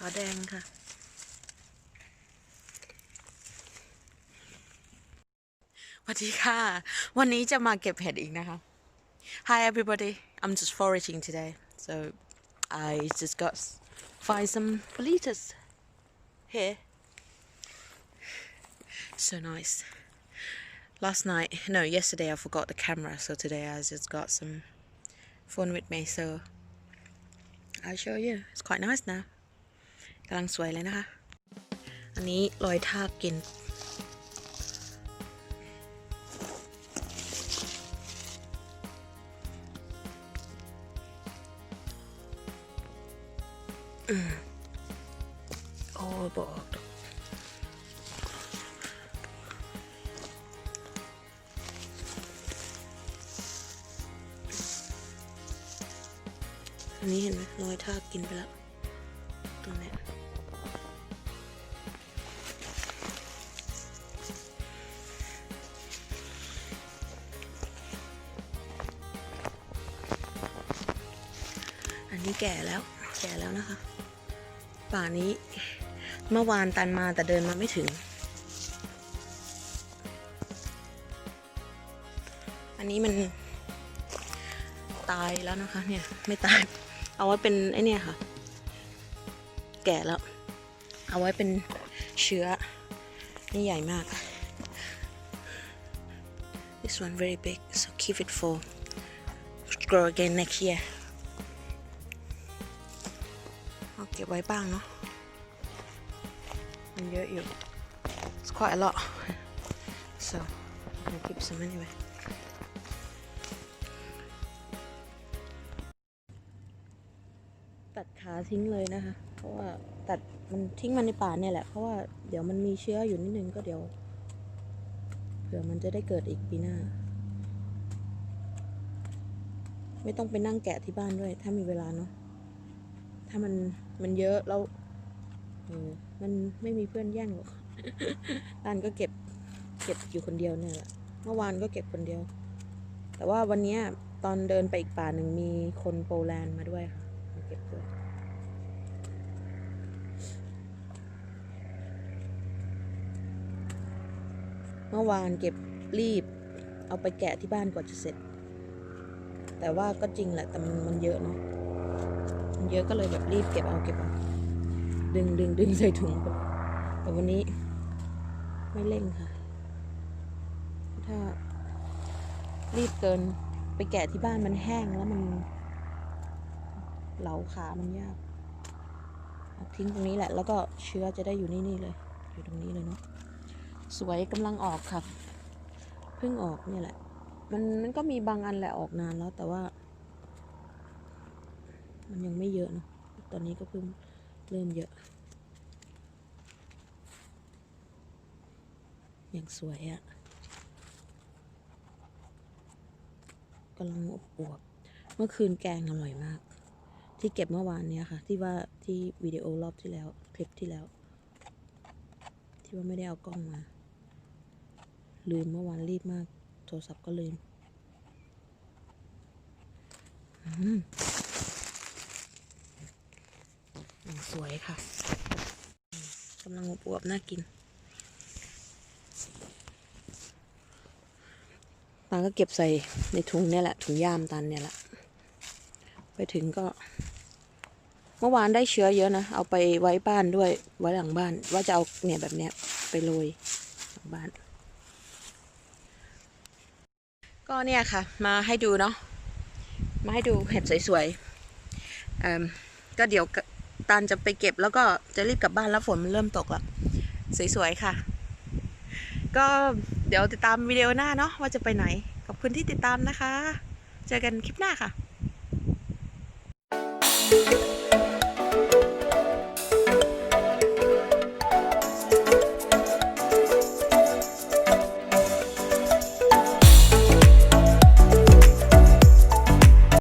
ขาแดงค่ะ สวัสดีค่ะ วันนี้จะมาเก็บเห็ดอีกนะคะ Hi everybody I'm just foraging today so I just got s- find some bolitas here so nice last night no yesterday I forgot the camera so today I just got some phone with me so I'll show you it's quite nice now กำลังสวยเลยนะคะ อันนี้รอยทากกิน โอ้บอกอันนี้เห็นไหมรอยทากกินไปแล้ว นี้แก่แล้ว แก่แล้วนะคะ ป่านี้ เมื่อวานตันมาแต่เดินมาไม่ถึง อันนี้มันตายแล้วนะคะ เนี่ยไม่ตาย เอาไว้เป็นไอเนี่ยค่ะ แก่แล้ว เอาไว้เป็นเชื้อ นี่ใหญ่มาก This one very big so keep it for grow again next year เอาเก็บไว้บ้างเนาะมันเยอะอยู่ It's quite a lot so I'm gonna keep some anyway ตัดขาทิ้งเลยนะคะ เพราะว่าตัดมันทิ้งมันในป่าเนี่ยแหละ เพราะว่าเดี๋ยวมันมีเชื้ออยู่นิดนึงก็เดี๋ยวเผื่อมันจะได้เกิดอีกปีหน้า ไม่ต้องไปนั่งแกะที่บ้านด้วย ถ้ามีเวลาเนาะ ถ้ามันมันเยอะแล้วมันไม่มีเพื่อนแย่งหรอกตันก็เก็บเก็บอยู่คนเดียวเนี่ยแหละเมื่อวานก็เก็บคนเดียว แต่ว่าวันนี้ตอนเดินไปอีกป่าหนึ่งมีคนโปแลนด์มาด้วยค่ะมาเก็บด้วยเมื่อวานเก็บรีบ เอาไปแกะที่บ้านกว่าจะเสร็จ แต่ว่าก็จริงแหละแต่มันเยอะเนาะ มันเยอะก็เลยแบบรีบเก็บเอาเก็บเอาดึงดึงดึงใส่ถุงไปแต่วันนี้ไม่เร่งค่ะ ถ้ารีบเกินไปแกะที่บ้านมันแห้งแล้วมันเหลาขามันยากเอาทิ้งตรงนี้แหละ แล้วก็เชื้อจะได้อยู่นี่นี่เลย อยู่ตรงนี้เลยเนาะสวยกำลังออกค่ะเพิ่งออกเนี่ยแหละ มันมันก็มีบางอันแหละออกนานแล้วแต่ว่า มันยังไม่เยอะเนาะตอนนี้ก็เพิ่งเริ่มเยอะ อย่างสวยอะ่ะกำลังอบอวบเมื่อคืนแกงอร่อยมาก ที่เก็บเมื่อวานเนี้ยค่ะ ที่ว่าที่วิดีโอรอบที่แล้ว คลิปที่แล้ว ที่ว่าไม่ได้เอากล้องมา ลืมเมื่อวานรีบมาก โทรศัพท์ก็ลืม อืมอย่าง สวยค่ะกำลังอวบๆน่ากินตาก็เก็บใส่ในถุงเนี่ยแหละ ถุงย่ามตันเนี่ยแหละ ไปถึงก็ เมื่อวานได้เชื้อเยอะนะ เอาไปไว้บ้านด้วย ไว้หลังบ้าน ว่าจะเอาเนี่ยแบบเนี้ยไปโรยหลังบ้าน ก็เนี่ยค่ะ มาให้ดูเนาะ มาให้ดูเห็ดสวยๆก็เดี๋ยว ตานจะไปเก็บแล้วก็จะรีบกลับบ้านแล้วฝนมันเริ่มตกแล้วสวยๆค่ะ ก็เดี๋ยวติดตามวิดีโอหน้าเนาะว่าจะไปไหน ขอบคุณที่ติดตามนะคะ เจอกันคลิปหน้าค่ะ